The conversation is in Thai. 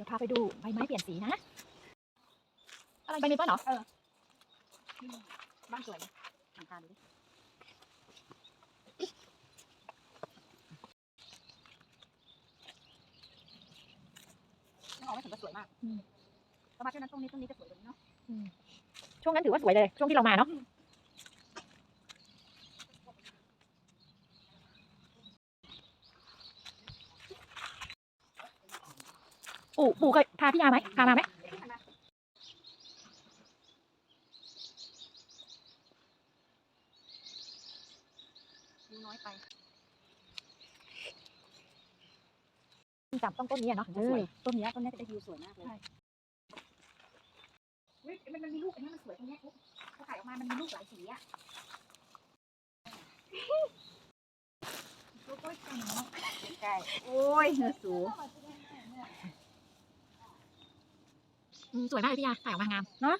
ดี๋ยวพาไปดูใบไม้เปลี่ยนสีนะอะไรใบเมเปิ้ลเหรอบ้านสวยนะหลังคาดูดินึกออกไหมถึงจะสวยมากอืมประมาณช่วงนั้นตรงนี้ตรงนี้จะสวยกว่านี้เนาะช่วงนั้นถือว่าสวยเลย ช่วงที่เรามาเนาะ ปู่ปู่เคยพาพี่ยาไหมพามาไหมดูน้อยไปจำต้องต้นนี้อะเนาะถึงจะสวยต้นเนี้ยต้นเนี้ยจะได้วิวสวยมากเลยใช่เฮ้ยมันมันมีลูกอันนี้มันสวยตรงเนี้ยปุ๊บพอถ่ายออกมา มันมีลูกหลายสีอะลูกโอ้ยใกล้เนาะใกล้โอ้ยเนื้อสูง อืมสวยมากเลยพี่ยาถ่ายออกมางามเนาะ